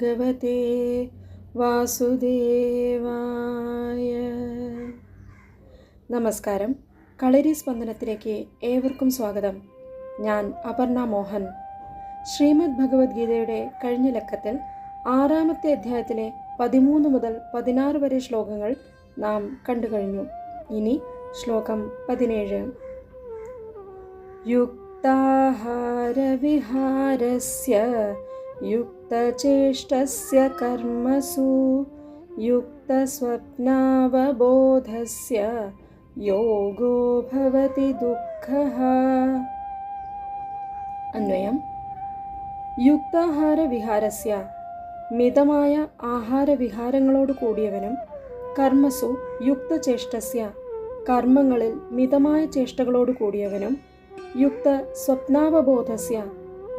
ഭഗവതേ വാസുദേവായ നമസ്കാരം കളരി സ്പന്ദനത്തിലേക്ക് ഏവർക്കും സ്വാഗതം. ഞാൻ അപർണ മോഹൻ. ശ്രീമദ് ഭഗവത്ഗീതയുടെ കഴിഞ്ഞ ലക്കത്തിൽ ആറാമത്തെ അധ്യായത്തിലെ പതിമൂന്ന് മുതൽ പതിനാറ് വരെ ശ്ലോകങ്ങൾ നാം കണ്ടു കഴിഞ്ഞു ഇനി ശ്ലോകം പതിനേഴ്. യുക്താഹാരവിഹാരസ്യ യുക്ത युक्तचेष्टस्य कर्मसु युक्तस्वप्नावबोधस्य योगो भवति दुःखः അന്വയം യുക്താഹാരവിഹാരസ്യ മിതമായ ആഹാരവിഹാരങ്ങളോട് കൂടിയവനും കർമ്മസു യുക്തചേഷ്ടസ്യ കർമ്മങ്ങളിൽ മിതമായ ചേഷ്ടകളോട് കൂടിയവനും യുക്ത സ്വപ്നാവബോധസ്യ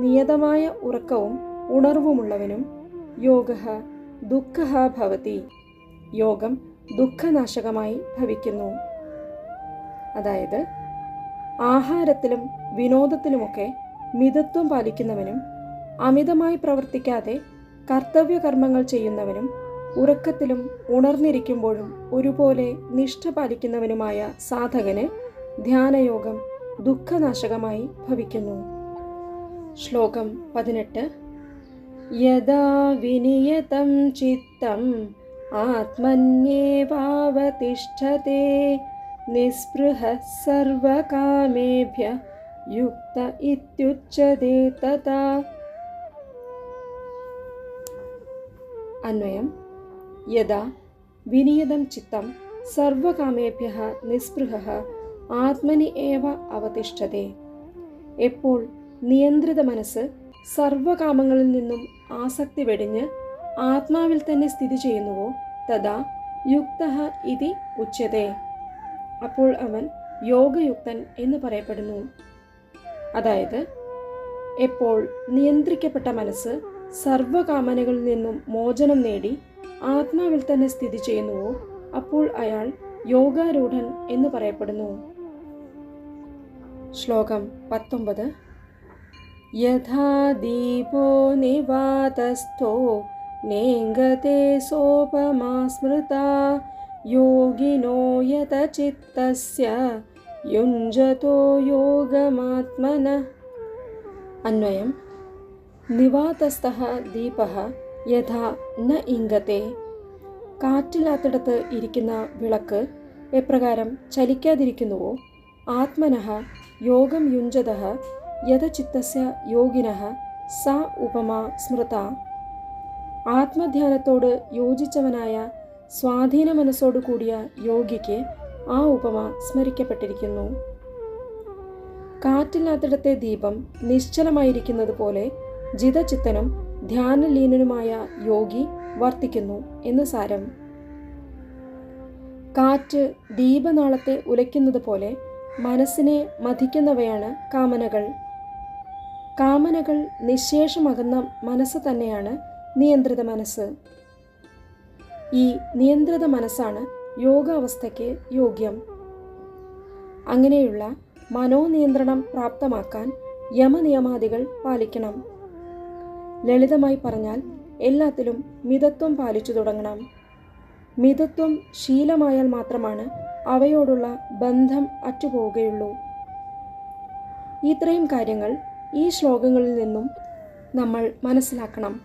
നിയതമായ ഉറക്കവും ഉണർവുമുള്ളവനും യോഗ ദുഃഖ ഭവതി. യോഗം ദുഃഖനാശകമായി ഭവിക്കുന്നു. അതായത് ആഹാരത്തിലും വിനോദത്തിലുമൊക്കെ മിതത്വം പാലിക്കുന്നവനും അമിതമായി പ്രവർത്തിക്കാതെ കർത്തവ്യകർമ്മങ്ങൾ ചെയ്യുന്നവനും ഉറക്കത്തിലും ഉണർന്നിരിക്കുമ്പോഴും ഒരുപോലെ നിഷ്ഠ പാലിക്കുന്നവനുമായ സാധകന് ധ്യാനയോഗം ദുഃഖനാശകമായി ഭവിക്കുന്നു. ശ്ലോകം പതിനെട്ട്. യഥാ വിനിയതം ചിത്തം ആത്മന്യേവാവതിഷ്ഠത്തെ നിസ്പൃഹ സർവകാമേഭ്യ യുക്ത ഇത്യുച്യതേ തഥാ. അന്വയം. യഥാ വിനിയതം ചിത്തം സർവകാമേഭ്യ നിസ്പൃഹ ആത്മനി ഏവ അവതിഷ്ഠതേ. എപ്പോൾ നിയന്ത്രിത മനസ്സ് സർവകാമങ്ങളിൽ നിന്നും ആസക്തി വെടിഞ്ഞ് ആത്മാവിൽ തന്നെ സ്ഥിതി ചെയ്യുന്നുവോ? തഥാ യുക്ത ഇതി ഉച്ചതേ. അപ്പോൾ അവൻ യോഗയുക്തൻ എന്ന് പറയപ്പെടുന്നു. അതായത് എപ്പോൾ നിയന്ത്രിക്കപ്പെട്ട മനസ്സ് സർവകാമനകളിൽ നിന്നും മോചനം നേടി ആത്മാവിൽ തന്നെ സ്ഥിതി ചെയ്യുന്നുവോ? അപ്പോൾ അയാൾ യോഗാരൂഢൻ എന്ന് പറയപ്പെടുന്നു. ശ്ലോകം പത്തൊമ്പത്. ദീപോ നിവാതസ്ഥോ നേങ്കത്തെ സോപമാസ്മൃത യോഗിനോ യത ചിത്തസ്യ യുഞ്ജതോ യോഗമാത്മന അന്വയം നിവാതസ്ഥ ദീപ യഥാ ന ഇംഗത്തെ കാറ്റില്ലാത്തിടത്ത് ഇരിക്കുന്ന വിളക്ക് എപ്രകാരം ചലിക്കാതിരിക്കുന്നുവോ? ആത്മനഃ യോഗം യുഞ്ചത യഥചിത്തസ്യ യോഗിനഃ സ ഉപമ സ്മൃത. ആത്മധ്യാനത്തോട് യോജിച്ചവനായ സ്വാധീന മനസ്സോടു കൂടിയ യോഗിക്ക് ആ ഉപമ സ്മരിക്കപ്പെട്ടിരിക്കുന്നു. കാറ്റില്ലാത്തിടത്തെ ദീപം നിശ്ചലമായിരിക്കുന്നത് പോലെ ജിതചിത്തനും ധ്യാനലീനനുമായ യോഗി വർത്തിക്കുന്നു എന്ന് സാരം. കാറ്റ് ദീപനാളത്തെ ഉലയ്ക്കുന്നത് പോലെ മനസ്സിനെ മതിക്കുന്നവയാണ് കാമനകൾ. കാമനകൾ നിശേഷമകുന്ന മനസ്സ് തന്നെയാണ് നിയന്ത്രിത മനസ്സ്. ഈ നിയന്ത്രിത മനസ്സാണ് യോഗാവസ്ഥയ്ക്ക് യോഗ്യം. അങ്ങനെയുള്ള മനോനിയന്ത്രണം പ്രാപ്തമാക്കാൻ യമനിയമാദികൾ പാലിക്കണം. ലളിതമായി പറഞ്ഞാൽ എല്ലാത്തിലും മിതത്വം പാലിച്ചു തുടങ്ങണം. മിതത്വം ശീലമായാൽ മാത്രമാണ് അവയോടുള്ള ബന്ധം അറ്റുപോവുകയുള്ളൂ. ഇത്രയും കാര്യങ്ങൾ ഈ ശ്ലോകങ്ങളിൽ നിന്നും നമ്മൾ മനസ്സിലാക്കണം.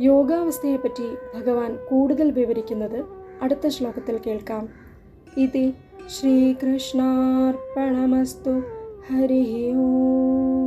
യോഗാവസ്ഥയെപ്പറ്റി ഭഗവാൻ കൂടുതൽ വിവരിക്കുന്നത് അടുത്ത ശ്ലോകത്തിൽ കേൾക്കാം. ഇത് ശ്രീകൃഷ്ണാർപ്പണമസ്തു ഹരി ഓം.